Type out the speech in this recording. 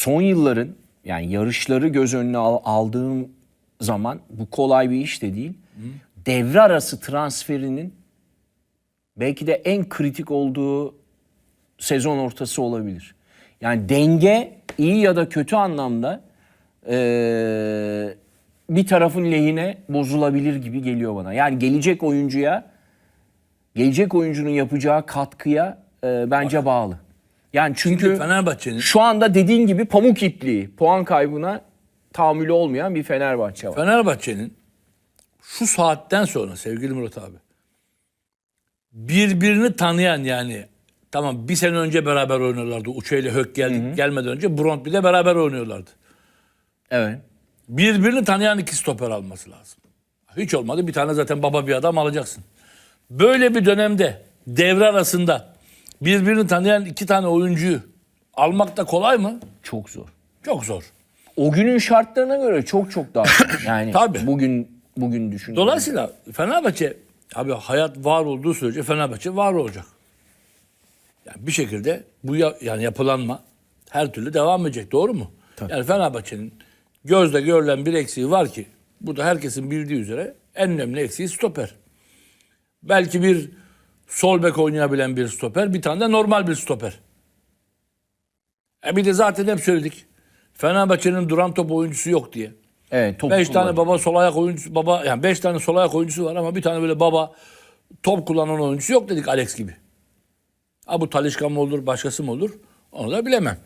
son yılların yani yarışları göz önüne al- aldığım zaman bu kolay bir iş de değil. Devre arası transferinin belki de en kritik olduğu sezon ortası olabilir. Yani denge iyi ya da kötü anlamda eee, bir tarafın lehine bozulabilir gibi geliyor bana. Yani gelecek oyuncuya, gelecek oyuncunun yapacağı katkıya eee, bence bağlı. Yani çünkü Fenerbahçe'nin şu anda dediğin gibi pamuk ipliği, puan kaybına tahammülü olmayan bir Fenerbahçe var. Fenerbahçe'nin şu saatten sonra sevgili Murat abi birbirini tanıyan yani tamam bir sene önce beraber oynuyorlardı. Uçe ile Hök geldik, gelmeden önce Bront de beraber oynuyorlardı. Evet. Birbirini tanıyan iki stoper alması lazım. Hiç olmadı bir tane zaten baba bir adam alacaksın. Böyle bir dönemde devre arasında birbirini tanıyan iki tane oyuncuyu almak da kolay mı? Çok zor. Çok zor. O günün şartlarına göre çok çok daha zor. yani Tabii. bugün bugün düşün. Dolayısıyla Fenerbahçe abi hayat var olduğu sürece Fenerbahçe var olacak. Yani bir şekilde bu ya- yani yapılanma her türlü devam edecek. Doğru mu? Yani Fenerbahçe'nin gözle görülen bir eksiği var ki bu da herkesin bildiği üzere en önemli eksiği stoper. Belki bir sol bek oynayabilen bir stoper, bir tane de normal bir stoper. E bir de zaten hep söyledik. Fenerbahçe'nin duran top oyuncusu yok diye. Evet, top 5 tane kullanıyor. baba sol ayak oyuncusu baba yani 5 tane sol ayak oyuncusu var ama bir tane böyle baba top kullanan oyuncusu yok dedik Alex gibi. Ha bu Talişka mı olur başkası mı olur onu da bilemem.